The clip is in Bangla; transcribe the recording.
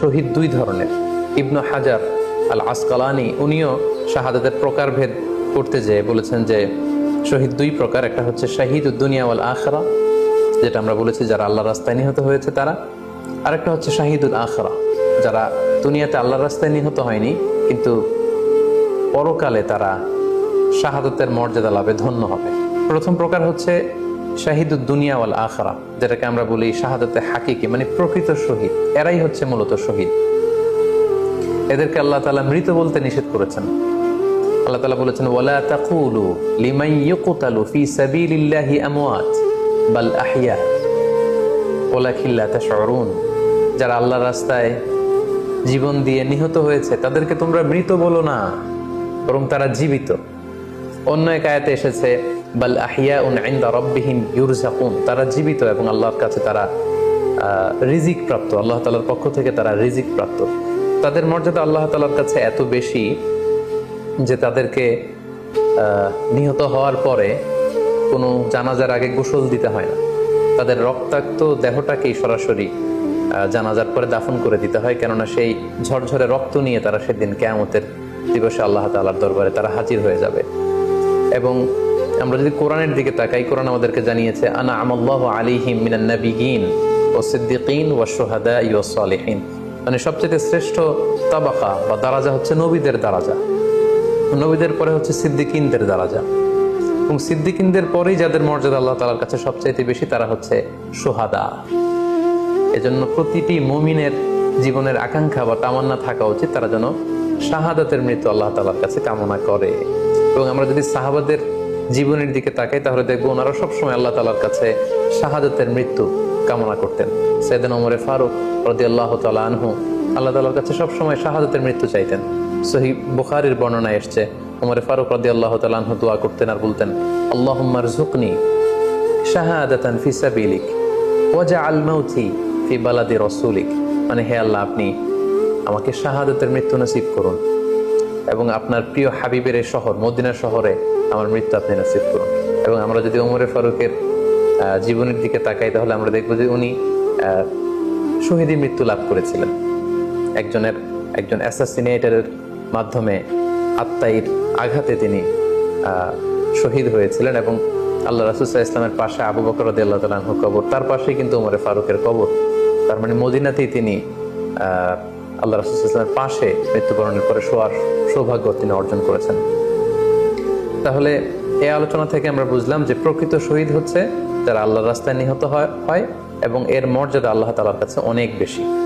শহীদ দুই ধরনের, ইবনু হাজার আল আসকালানি উনিও শাহাদাতের প্রকারভেদ করতে যেয়ে বলেছেন যে শহীদ দুই প্রকার, একটা হচ্ছে শাহিদ দুনিয়া ওয়াল আখরা, যেটা আমরা বলেছি যারা আল্লাহ রাস্তায় নিহত হয়েছে তারা, আরেকটা হচ্ছে শাহিদুল আখরা, যারা দুনিয়াতে আল্লাহর রাস্তায় নিহত হয়নি, কিন্তু পরকালে তারা শাহাদতের মর্যাদা লাভে ধন্য হবে। প্রথম প্রকার হচ্ছে শাহিদুদ দুনিয়া আখরা, যেটাকে আমরা বলি শাহাদতে হাকিকি মানে প্রকৃত শহীদ। এরাই হচ্ছে মূলত শহীদ। এদেরকে আল্লাহ তাআলা মৃত বলতে নিষেধ করেছেন। আল্লাহ তাআলা বলেছেন, ওয়ালা তাকুলু লিমান ইউকতালু ফি সাবিলিল্লাহি আমওয়াত বাল আহইয়া, ওয়ালাকিন লা তাশউরুন। যারা আল্লাহর রাস্তায় জীবন দিয়ে নিহত হয়েছে, তাদেরকে তোমরা মৃত বলো না, বরং তারা জীবিত। অন্য এক আয়াতে এসেছে বাল আহিয়া উন ইনদা রাব্বিহিম ইউরজাকুন। তারা জীবিত এবং আল্লাহর কাছে তারা রিজিক প্রাপ্ত। আল্লাহ তালার পক্ষ থেকে তারা রিজিক প্রাপ্ত। তাদের মর্যাদা আল্লাহ তালার কাছে এত বেশি যে তাদেরকে নিহত হওয়ার পরে কোনো জানাজার আগে গোসল দিতে হয় না। তাদের রক্তাক্ত দেহটাকেই সরাসরি জানাজার পরে দাফন করে দিতে হয়। কেননা সেই ঝরঝরে রক্ত নিয়ে তারা সেদিন কেয়ামতের দিবসে আল্লাহ তালার দরবারে তারা হাজির হয়ে যাবে। এবং আমরা যদি কোরআনের দিকে তাকাই, কোরআন আমাদেরকে জানিয়েছে, আনা আমাল্লাহ আলিহিম মিনান নাবিগিন ও সিদ্দিকিন ও সোহাদা ইউ সালিহিন। মানে সবচেয়ে শ্রেষ্ঠ তাবাকা বা দারাজা হচ্ছে নবীদের দারাজা। নবীদের পরে হচ্ছে সিদ্দিকিনদের দারাজা। এবং সিদ্দিকিনদের পরেই যাদের মর্যাদা আল্লাহ তালার কাছে সবচাইতে বেশি, তারা হচ্ছে সোহাদা এজন্য প্রতিটি মমিনের জীবনের আকাঙ্ক্ষা বা তামান্না থাকা উচিত, তারা যেন শাহাদাতের মৃত্যু আল্লাহ তালার কাছে কামনা করে। এবং আমরা যদি সাহাবাদের জীবনের দিকে তাকাই, তাহলে দেখব ওনারা সবসময় আল্লাহ তালার কাছে শাহাদতের মৃত্যু কামনা করতেন। সেদিন ওমরে ফারুক রদি আল্লাহ তালা আনহু আল্লাহ তালার কাছে সবসময় শাহাদাতের মৃত্যু চাইতেন। সহি বুখারির বর্ণনায় এসছে, ওমরে ফারুক রদি আল্লাহ তালা আনহু দোয়া করতেন আর বলতেন আল্লাহ ঝুকনি শাহাদাতান ফি সাবিলিক ওয়াজা আল ফি বালাদি রসুলিক। মানে হে আল্লাহ, আপনি আমাকে শাহাদতের মৃত্যু নসিব করুন। এবং আপনার প্রিয় হাবিবের এই শহর, মদিনা শহরে আমার মৃত্যু আপনি নসিব করুন। এবং আমরা যদি ওমরে ফারুকের জীবনের দিকে তাকাই, তাহলে আমরা দেখব যে উনি শহীদি মৃত্যু লাভ করেছিলেন। একজনের, একজন অ্যাসাসিনেটারের মাধ্যমে আত্মাইর আঘাতে তিনি শহীদ হয়েছিলেন এবং আল্লাহ রাসুসাহ ইসলামের পাশে আবু বকর আল্লাহ কবর, তার পাশেই কিন্তু উমরে ফারুকের কবর। তার মানে মদিনাতেই তিনি আল্লাহ রাসুলের পাশে মৃত্যুবরণের পরে শোয়ার সৌভাগ্য তিনি অর্জন করেছেন। তাহলে এই আলোচনা থেকে আমরা বুঝলাম যে প্রকৃত শহীদ হচ্ছে যারা আল্লাহর রাস্তায় নিহত হয় এবং এর মর্যাদা আল্লাহ তালার কাছে অনেক বেশি।